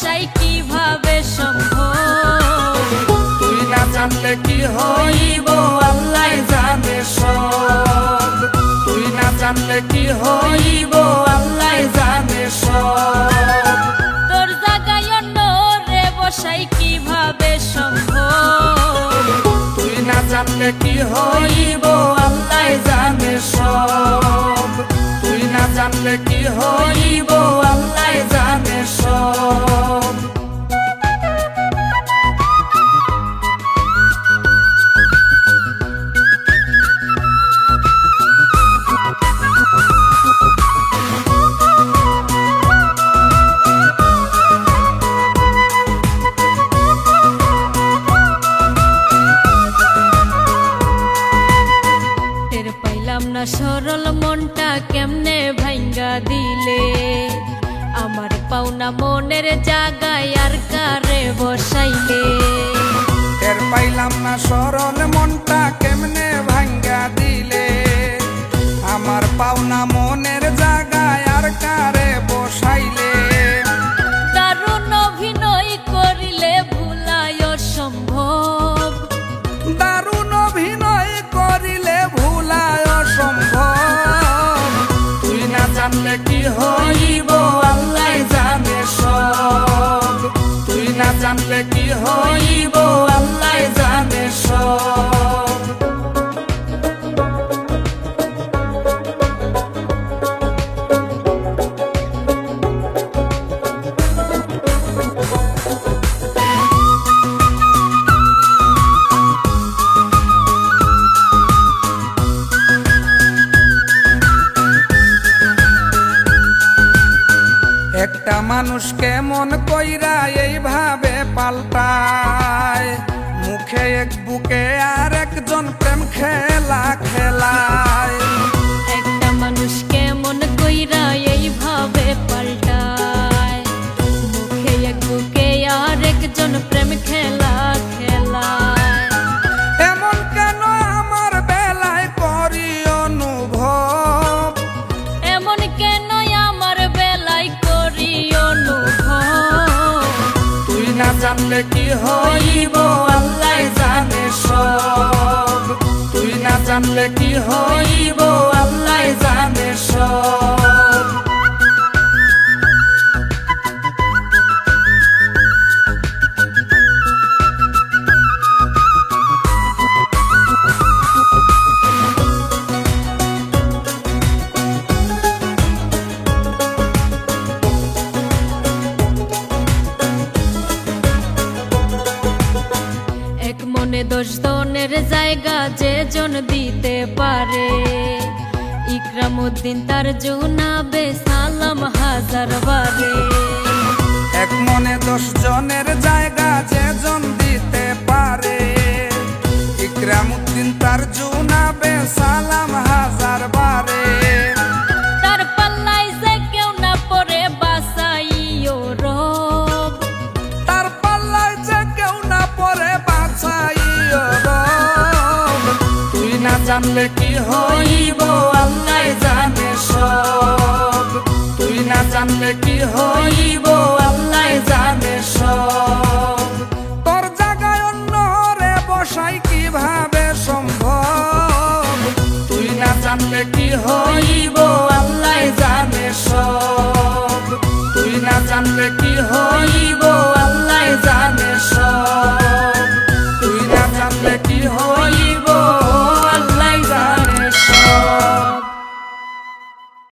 আসাই কীভাবে সম্ভব? তুই না জানলে কি হইব আল্লাহ জানে সব। তুই না জানলে কি হইব আল্লাহ জানে সব। তোর জাগায় রে বসাই কীভাবে সম্ভব? তুই না জানলে কি হইব আল্লাহ জানে সব। দিলে আমার পাওনা মনের জাগায় আর কারে বসাইলে? টের পাইলাম না সরল জানলে কি হইব? আল্লাহ জানে সব। মানুষকে মন কইরা এইভাবে পাল্টায়? মুখে এক বুকে আর একজন প্রেম খেলা খেলায়। একটা মানুষকে মন কইরা এইভাবে পাল্টায়? মুখে এক বুকে আর একজন প্রেম খেলা খেলায়। এমন কেন আমার বেলায় করি অনুভব? এমন কেন জানলে কি হইব? আল্লাহ জানে সব। তুই না জানলে কি হইব? আল্লাহ জানে সব। মনে দশ জনের জায়গা যে জন দিতে পারে। ইকরামুদ্দিন তার জুনাবে সালাম হাজার বারে। এক মনে দোষ জনের জায়গা জানলে কি হইব?